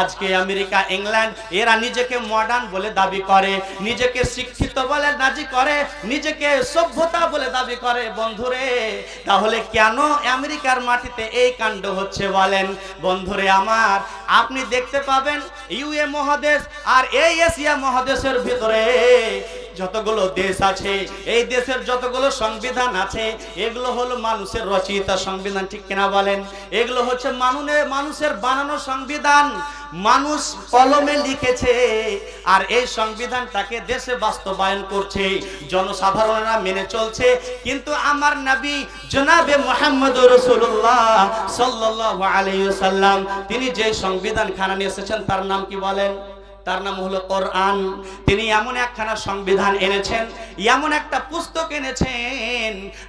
আজকে America, England, এরা নিজেকে মডার্ন বলে দাবি করে, নিজেকে শিক্ষিত বলে নাজি করে, নিজেকে সভ্যতা বলে দাবি করে। বন্ধুরে, তাহলে কেন আমেরিকার মাটিতে এই কাণ্ড হচ্ছে বলেন? বন্ধুরে আমার, আপনি দেখতে পাবেন ইউএ মহাদেশ আর এই এশিয়া মহাদেশের ভিতরে যতগুলো দেশ আছে, এই দেশের যতগুলো সংবিধান আছে, এগুলো হলো মানুষের রচিত সংবিধান, ঠিক কিনা বলেন? এগুলো হচ্ছে মানুষের মানুষের বানানো সংবিধান। মানুষ কলমে লিখেছে, আর এই সংবিধানটাকে দেশে বাস্তবায়ন করছে, জনসাধারণরা মেনে চলছে। কিন্তু আমার নবী জনাবে মোহাম্মদ রসুল্লাহ সাল্লাহ আলাইসাল্লাম তিনি যে সংবিধান খানা নিয়ে এসেছেন, তার নাম কি বলেন? তার নাম হলো কোরআন। তিনি এমন একখানা সংবিধান এনেছেন এমন একটা পুস্তক এনেছেন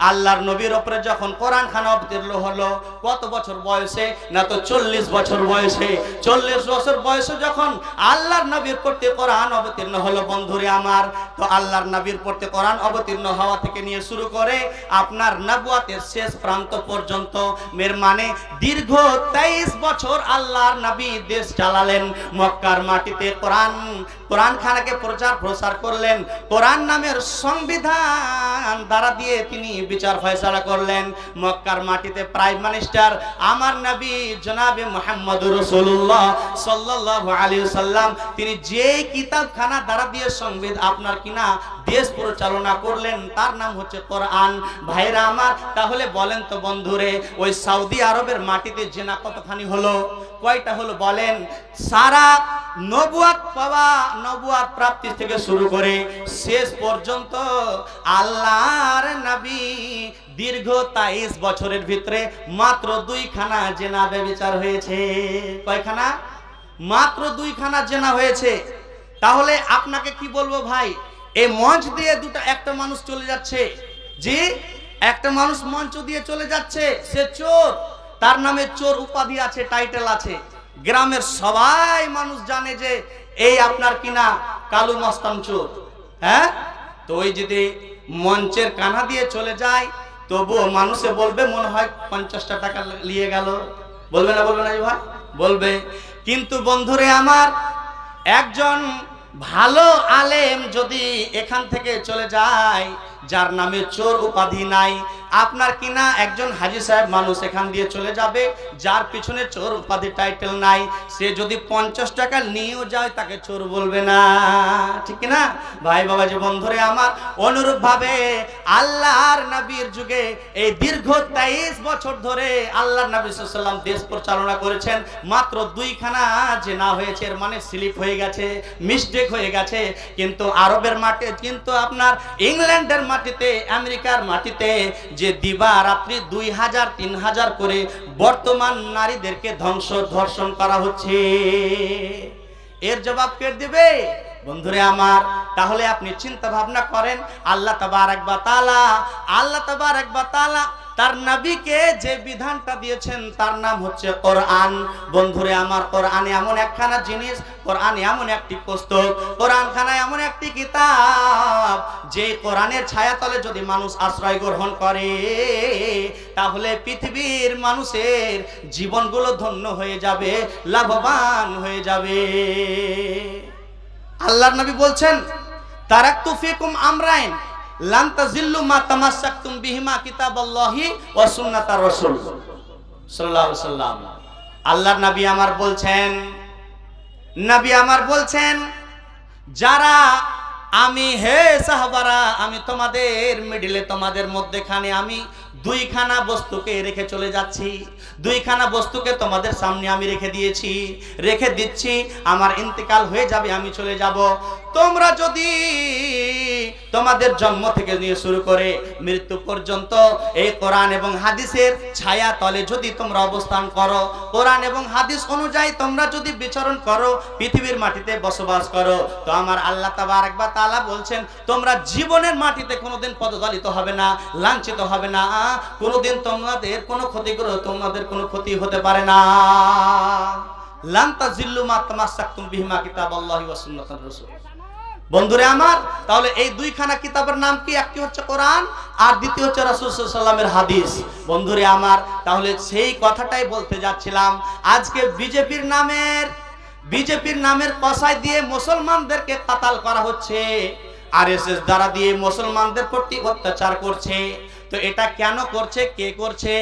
আল্লাহর নবীর ওপরে যখন কোরআন খান অবতীর্ণ হলো, কত বছর বয়সে? না তো চল্লিশ বছর বয়সে। চল্লিশ বছর বয়সে যখন আল্লাহর নবীর প্রতি কোরআন অবতীর্ণ হলো, বন্ধুরে আমার, তো আল্লাহর নবীর প্রতি কোরআন অবতীর্ণ হওয়া থেকে নিয়ে শুরু করে আপনার নবুয়াতের শেষ প্রান্ত পর্যন্ত মের মানে দীর্ঘ তেইশ বছর আল্লাহর নবী দেশ চালালেন। মক্কার মাটিতে কোরআন কোরআন খানাকে প্রচার প্রসার করলেন। কোরআন নামের সংবিধান দ্বারা দিয়ে তিনি বিচার ফয়সালা করলেন। মক্কার মাটিতে প্রাইম মিনিস্টার, আমার নবী জনাবে মোহাম্মদ রসুল্লাহ সাল্লাল্লাহু আলাইহি সাল্লাম তিনি যে কিতাবখানা দ্বারা দিয়ে সংবিধান আপনার কিনা দেশ পরিচালনা করলেন, তার নাম হচ্ছে কোরআন। ভাইরা আমার, তাহলে বলেন তো বন্ধুরে, ওই সৌদি আরবের মাটিতে জেনা কতখানি হলো? কয়টা হলো বলেন? সারা নবুয়াত পাওয়া, নবুয়াত প্রাপ্তি থেকে শুরু করে শেষ পর্যন্ত আল্লাহর নবী দীর্ঘ তাইশ বছরের ভিতরে মাত্র দুইখানা জেনা ব্যবচার হয়েছে। কয়খানা? মাত্র দুইখানা জেনা হয়েছে। তাহলে আপনাকে কি বলব ভাই? এই মঞ্চ দিয়ে দুটো একটা মানুষ চলে যাচ্ছে। জি? একটা মানুষ মঞ্চ দিয়ে চলে যাচ্ছে। সে চোর। তার নামে চোর উপাধি আছে, টাইটেল আছে। গ্রামের সবাই মানুষ জানে যে এই আপনার কিনা কালু মস্তান চোর হ্যাঁ? তো ওই যদি মঞ্চের কানা দিয়ে চলে যায়, তবুও মানুষে বলবে, মনে হয় পঞ্চাশটা টাকা নিয়ে গেল। বলবে না বলবে না ভাই? বলবে। কিন্তু বন্ধুরে আমার, একজন ভালো আলেম যদি এখান থেকে চলে যায় যার নামে চোর উপাধি নাই। আপনার কিনা একজন হাজি সাহেব মানুষ এখান দিয়ে চলে যাবে? যার পিছনে চোর উপাধি টাইটেল নাই, সে যদি পঞ্চাশ টাকা নিয়েও যায়, তাকে চোর বলবে না। ঠিক না ভাই বাবা যে বন্ধুরে আমার অনুরূপ ভাবে আল্লাহর নবীর যুগে এই দীর্ঘ তেইশ বছর ধরে আল্লাহর নবী সাল্লাম দেশ পরিচালনা করেছেন। মাত্র দুইখানা যে না হয়েছে, এর মানে স্লিপ হয়ে গেছে, মিস্টেক হয়ে গেছে। কিন্তু আরবের মাঠে, কিন্তু আপনার ইংল্যান্ডের মাটিতে, আমেরিকার মাটিতে, যে দিবা রাত্রি দুই হাজার, তিন হাজার করে বর্তমান নারীদেরকে ধ্বংস ধর্ষণ করা হচ্ছে। এর জবাব কে দেবে? বন্ধুরে আমার, তাহলে আপনি চিন্তা ভাবনা করেন, আল্লাহ তাবারাক বা তাআলা, আল্লাহ তাবারাক বা তাআলা তার নবীকে যে বিধানটা দিয়েছেন, তার নাম হচ্ছে কোরআন। বন্ধুরে আমার, কোরআনে এমন একখানা জিনিস, কোরআন এমন একটি পুস্তক কোরআন খানা এমন একটি কিতাব যে কোরআনের ছায়াতলে যদি মানুষ আশ্রয় গ্রহণ করে, তাহলে পৃথিবীর মানুষের জীবনগুলো ধন্য হয়ে যাবে, লাভবান হয়ে যাবে। আল্লাহর নবী বলছেন, তারাক্তু ফিকুম আমরাইন, লান তাজিল্লু মা তামাসসাকতুম বিহিমা কিতাবাল্লাহি ওয়া সুন্নাতার রাসূল। সাল্লাল্লাহু আলাইহি সাল্লাম। আল্লাহর নবী আমার বলছেন, নবী আমার বলছেন, যারা আমি হে সাহাবারা আমি তোমাদের মিডিলে তোমাদের মধ্যেখানে আমি দুইখানা বস্তুকে রেখে চলে যাচ্ছি। দুইখানা বস্তুকে তোমাদের সামনে আমি রেখে দিয়েছি। রেখে দিচ্ছি, আমার ইন্তেকাল হয়ে যাবে, আমি চলে যাব। তোমরা যদি তোমাদের জন্ম থেকে নিয়ে শুরু করে মৃত্যু পর্যন্ত এই কোরআন এবং হাদিসের ছায়া তলে যদি তোমরা অবস্থান করো, কোরআন এবং হাদিস অনুযায়ী তোমরা যদি বিচরণ করো, পৃথিবীর মাটিতে বসবাস করো, তো আমার আল্লাহ তাবারক বা তাআলা বলছেন, তোমরা জীবনের মাটিতে কোনোদিন পদদলিত হবে না, লাঞ্ছিত হবে না। কোনোদিন তোমাদের কোনো ক্ষতিগ্রস্ত তোমাদের কোনো ক্ষতি হতে পারে না। লান তাজিল্লু মা তামাসসাকতুম বিহিমা সুন্নাতার রাসূল। বন্ধুরে আমার, তাহলে এই দুইখানা কিতাবের নাম কি? একটি হচ্ছে কোরআন, আর দ্বিতীয় হচ্ছে হাদিস। বন্ধুরে আমার, তাহলে সেই কথাটাই বলতে যাচ্ছিলাম। আজকে বিজেপির নামের বিজেপির নামের কষাই দিয়ে মুসলমানদেরকে কাতাল করা হচ্ছে। আরএসএস দ্বারা দিয়ে মুসলমানদের প্রতি অত্যাচার করছে। তো এটা কেন করছে? কে করছে?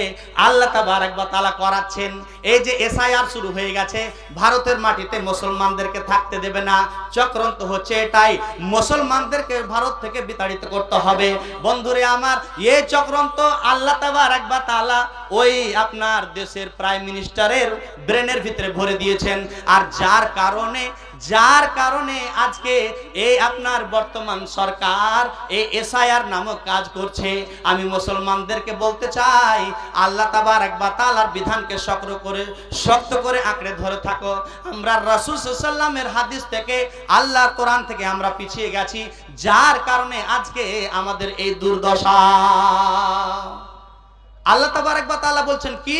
আল্লাহ তাবারাকবা তালা করাচ্ছেন। এই যে এসআইআর শুরু হয়ে গেছে, ভারতের মাটিতে মুসলমানদেরকে থাকতে দেবে না। চক্রান্ত হচ্ছে এটাই। মুসলমানদেরকে ভারত থেকে বিতাড়িত করতে হবে। বন্ধুরে আমার, এই চক্রান্ত আল্লাহ তাবারাকবা তালা ওই আপনার দেশের প্রাইম মিনিস্টারের ব্রেনের ভিতরে ভরে দিয়েছেন। আর যার কারণে যার কারণে আজকে এই আপনার বর্তমান সরকার এই এসআইআর নামক কাজ করছে। আমি মুসলমানদেরকে বলতে চাই, আল্লাহ তাবার একবার তালার বিধানকে শক্র করে, শক্ত করে আঁকড়ে ধরে থাকো। আমরা রাসূল সাল্লামের হাদিস থেকে, আল্লাহর কোরআন থেকে আমরা পিছিয়ে গেছি। যার কারণে আজকে আমাদের এই দুর্দশা। আল্লাহ তাবারক একবার তাআলা বলছেন কি?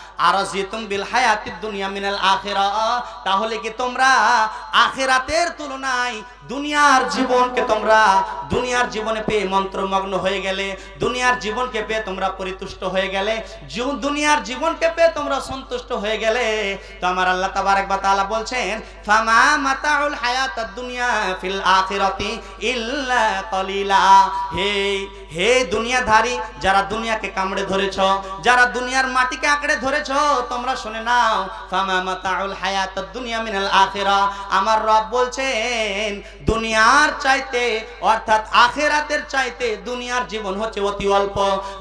আর জিতুম বিল হায়াতিদ দুনিয়া মিনাল আখিরা। তাহলে কি তোমরা আখিরাতের তুলনায় দুনিয়ার জীবনকে তোমরা দুনিয়ার জীবনে পেয়ে মন্ত্রমগ্ন হয়ে গেলে, দুনিয়ার জীবনকে পেয়ে তোমরা পরিতুষ্ট হয়ে গেলে দুনিয়ার জীবনকে পেয়ে তোমরা সন্তুষ্ট হয়ে গেলে, তো আমার আল্লাহ তাবারক ওয়া তাআলা বলছেন, ফামা মাতাউল হায়াতাদ দুনিয়া ফিল আখিরাতি ইল্লা কলিলা। হে হে দুনিয়াধারী, যারা দুনিয়াকে কামড়ে ধরেছ, যারা দুনিয়ার মাটিকে আঁকড়ে ধরেছ, তোমরা শুনে নাও, ফামা মাতাউল হায়াতাদ দুনিয়া মিনাল আখিরা। আমার রব বলছেন, দুনিয়ার চাইতে, অর্থাৎ আখেরাতের চাইতে দুনিয়ার জীবন হচ্ছে অতি অল্প,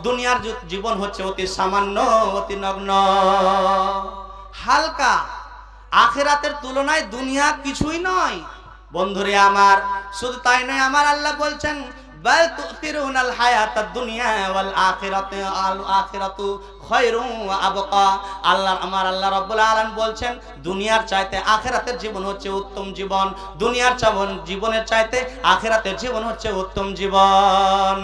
দুনিয়ার জীবন হচ্ছে অতি সামান্য, অতি নগ্ন। হালকা, আখেরাতের তুলনায় দুনিয়া কিছুই নয়। বন্ধুরে আমার, শুধু তাই নয়, আমার আল্লাহ বলছেন বাল তুতিরুনাল হায়াতাদ দুনিয়া ওয়াল আখিরাতু, আল আখিরাতু খায়রুম ওয়া আবকা। আল্লাহ, আমার আল্লাহ রাব্বুল আলামিন বলছেন, দুনিয়ার চাইতে আখিরাতের জীবন হচ্ছে উত্তম জীবন। দুনিয়ার জীবনের চাইতে আখিরাতের জীবন হচ্ছে উত্তম জীবন।